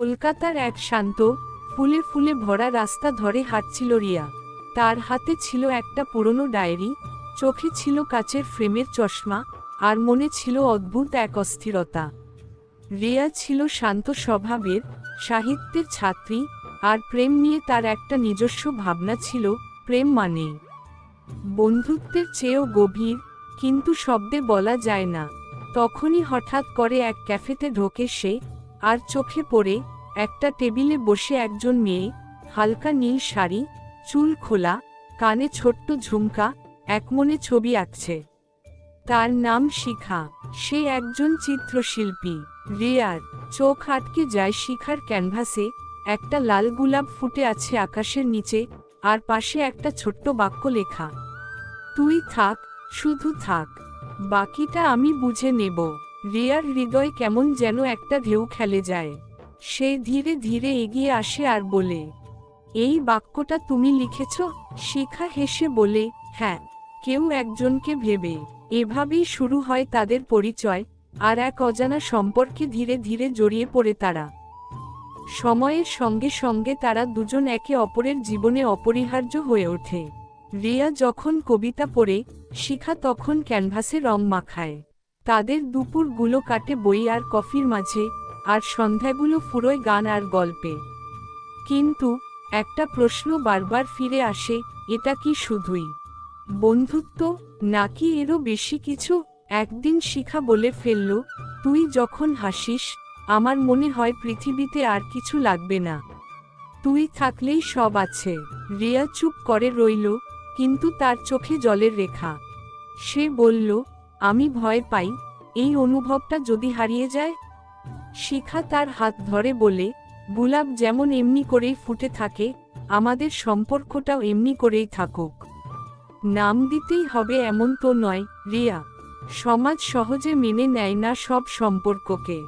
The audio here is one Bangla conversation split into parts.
কলকাতার এক শান্ত, ফুলে ফুলে ভরা রাস্তা ধরে হাঁটছিল রিয়া। তার হাতে ছিল একটা পুরনো ডায়েরি, চোখে ছিল কাচের ফ্রেমের চশমা, আর মনে ছিল অদ্ভুত এক অস্থিরতা। রিয়া ছিল শান্ত স্বভাবের, সাহিত্যের ছাত্রী, আর প্রেম নিয়ে তার একটা নিজস্ব ভাবনা ছিল, প্রেম মানে বন্ধুত্বের চেয়েও গভীর, কিন্তু শব্দে বলা যায় না। তখনই হঠাৎ করে এক ক্যাফেতে ঢোকে সে আর চোখে পড়ে একটা টেবিলে বসে একজন মেয়ে, হালকা নীল শাড়ি, চুল খোলা, কানে ছোট্ট ঝুমকা একমনে ছবি আঁকছে। তার নাম শিখা। সে একজন চিত্রশিল্পী। রিয়ার চোখ আটকে যায় শিখার ক্যানভাসে, একটা লাল গোলাপ ফুটে আছে আকাশের নিচে, আর পাশে একটা ছোট্ট বাক্য লেখা। তুই থাক, শুধু থাক, বাকিটা আমি বুঝে নেব। রিয়ার হৃদয় কেমন যেন একটা ঢেউ খেলে যায়। সে ধীরে ধীরে এগিয়ে আসে আর বলে, এই বাক্যটা তুমি লিখেছ? শিখা হেসে বলে হ্যাঁ কেউ একজনকে ভেবে এভাবেই শুরু হয় তাদের পরিচয় আর এক অজানা সম্পর্কে ধীরে ধীরে জড়িয়ে পড়ে তারা। সময়ের সঙ্গে সঙ্গে তারা দুজন একে অপরের জীবনে অপরিহার্য হয়ে ওঠে। রিয়া যখন কবিতা পড়ে, শিখা তখন ক্যানভাসে রং মাখায়। তাদের দুপুরগুলো কাটে বই আর কফির মাঝে, আর সন্ধ্যাগুলো ফুরোয় গান আর গল্পে। কিন্তু, একটা প্রশ্ন বারবার ফিরে আসে, এটা কি শুধুই? বন্ধুত্ব, নাকি এরও বেশি কিছু? একদিন শিখা বলে ফেলল, তুই যখন হাসিস, আমার মনে হয় পৃথিবীতে আর কিছু লাগবে না। তুই থাকলেই সব আছে। রিয়া চুপ করে রইল, কিন্তু তার চোখে জলের রেখা। সে বলল আমি ভয় পাই, এই অনুভবটা যদি হারিয়ে যায়? শিখা তার হাত ধরে বলে, গুলাব যেমন এমনি করেই ফুটে থাকে, আমাদের সম্পর্কটাও এমনি করেই থাকুক। নাম দিতেই হবে এমন তো নয়, রিয়া। সমাজ সহজে মেনে নেয় না সব সম্পর্ককে।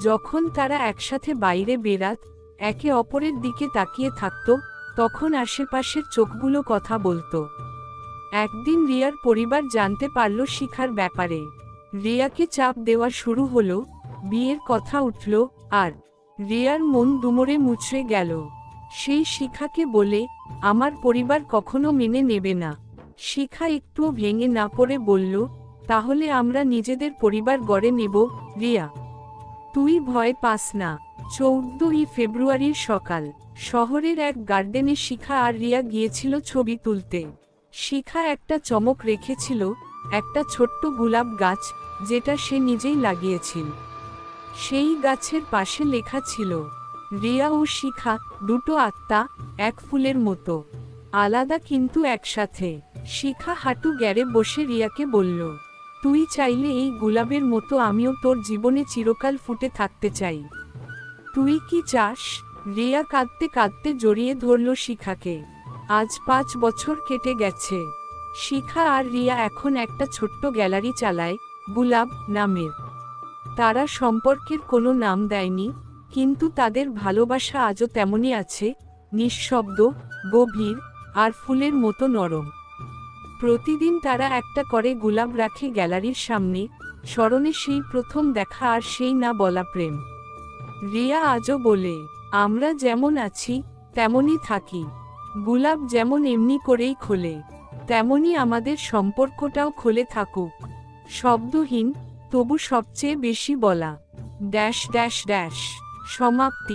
যখন তারা একসাথে বাইরে বেরাত, একে অপরের দিকে তাকিয়ে থাকত, তখন আশেপাশের চোখগুলো কথা বলতো। একদিন রিয়ার পরিবার জানতে পারল শিখার ব্যাপারে। রিয়াকে চাপ দেওয়া শুরু হলো, বিয়ের কথা উঠল, আর রিয়ার মন দুমড়ে মুচড়ে গেল। সেই শিখাকে বলে, আমার পরিবার কখনো মেনে নেবে না। শিখা একটুও ভেঙে না পড়ে বলল, তাহলে আমরা নিজেদের পরিবার গড়ে নেব, রিয়া। তুই ভয় পাস না। চৌদ্দই ফেব্রুয়ারির সকাল, শহরের এক গার্ডেনে শিখা আর রিয়া গিয়েছিল ছবি তুলতে। শিখা একটা চমক রেখেছিল, একটা ছোট্ট গোলাপ গাছ, যেটা সে নিজেই লাগিয়েছিল। সেই গাছের পাশে লেখা ছিল, রিয়া ও শিখা, দুটো আত্মা, এক ফুলের মতো। আলাদা কিন্তু একসাথে। শিখা হাঁটু গ্যারে বসে রিয়াকে বলল, তুই চাইলে এই গোলাপের মতো আমিও তোর জীবনে চিরকাল ফুটে থাকতে চাই। তুই কি চাস? রিয়া কাঁদতে কাঁদতে জড়িয়ে ধরল শিখাকে। আজ পাঁচ বছর কেটে গেছে। শিখা আর রিয়া এখন একটা ছোট্ট গ্যালারি চালায় গুলাব নামের। তারা সম্পর্কের কোনো নাম দেয়নি, কিন্তু তাদের ভালোবাসা আজও তেমনই আছে, নিঃশব্দ, গভীর, আর ফুলের মতো নরম। প্রতিদিন তারা একটা করে গোলাপ রাখে গ্যালারির সামনে, স্মরণে সেই প্রথম দেখা আর সেই না বলা প্রেম। রিয়া আজও বলে, আমরা যেমন আছি, তেমনই থাকি। গোলাপ যেমন এমনি করেই খোলে, তেমনি আমাদের সম্পর্কটাও খোলে থাকুক। শব্দহীন, তবু সবচেয়ে বেশি বলা। Dash dash dash. সমাপ্তি।